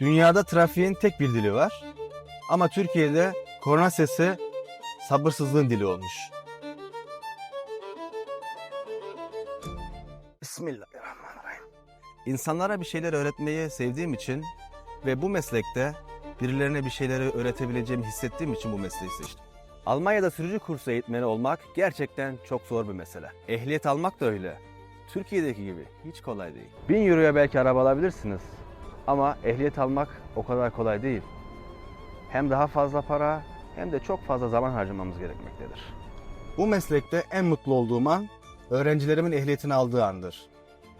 Dünyada trafiğin tek bir dili var. Ama Türkiye'de korna sesi sabırsızlığın dili olmuş. Bismillahirrahmanirrahim. İnsanlara bir şeyler öğretmeyi sevdiğim için ve bu meslekte birilerine bir şeyleri öğretebileceğimi hissettiğim için bu mesleği seçtim. Almanya'da sürücü kursu eğitmeni olmak gerçekten çok zor bir mesele. Ehliyet almak da öyle. Türkiye'deki gibi hiç kolay değil. 1000 euroya belki araba alabilirsiniz. Ama ehliyet almak o kadar kolay değil. Hem daha fazla para hem de çok fazla zaman harcamamız gerekmektedir. Bu meslekte en mutlu olduğum an öğrencilerimin ehliyetini aldığı andır.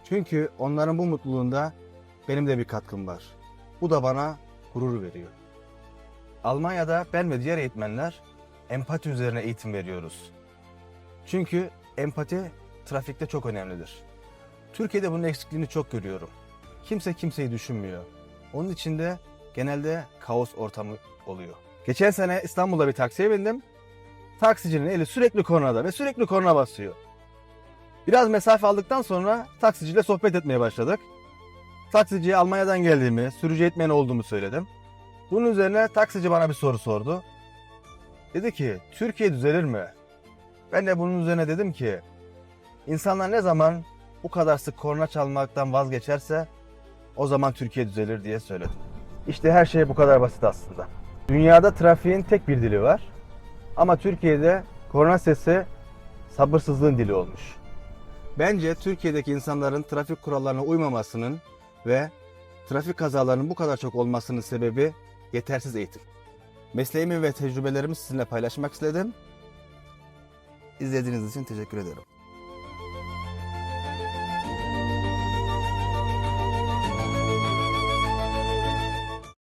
Çünkü onların bu mutluluğunda benim de bir katkım var. Bu da bana gurur veriyor. Almanya'da ben ve diğer eğitmenler empati üzerine eğitim veriyoruz. Çünkü empati trafikte çok önemlidir. Türkiye'de bunun eksikliğini çok görüyorum. Kimse kimseyi düşünmüyor. Onun için de genelde kaos ortamı oluyor. Geçen sene İstanbul'da bir taksiye bindim. Taksicinin eli sürekli kornada ve sürekli korna basıyor. Biraz mesafe aldıktan sonra taksiciyle sohbet etmeye başladık. Taksiciye Almanya'dan geldiğimi, sürücü eğitmeni olduğumu söyledim. Bunun üzerine taksici bana bir soru sordu. Dedi ki, Türkiye düzelir mi? Ben de bunun üzerine dedim ki, insanlar ne zaman bu kadar sık korna çalmaktan vazgeçerse o zaman Türkiye düzelir diye söyledim. İşte her şey bu kadar basit aslında. Dünyada trafiğin tek bir dili var. Ama Türkiye'de korna sesi sabırsızlığın dili olmuş. Bence Türkiye'deki insanların trafik kurallarına uymamasının ve trafik kazalarının bu kadar çok olmasının sebebi yetersiz eğitim. Mesleğimi ve tecrübelerimi sizinle paylaşmak istedim. İzlediğiniz için teşekkür ederim.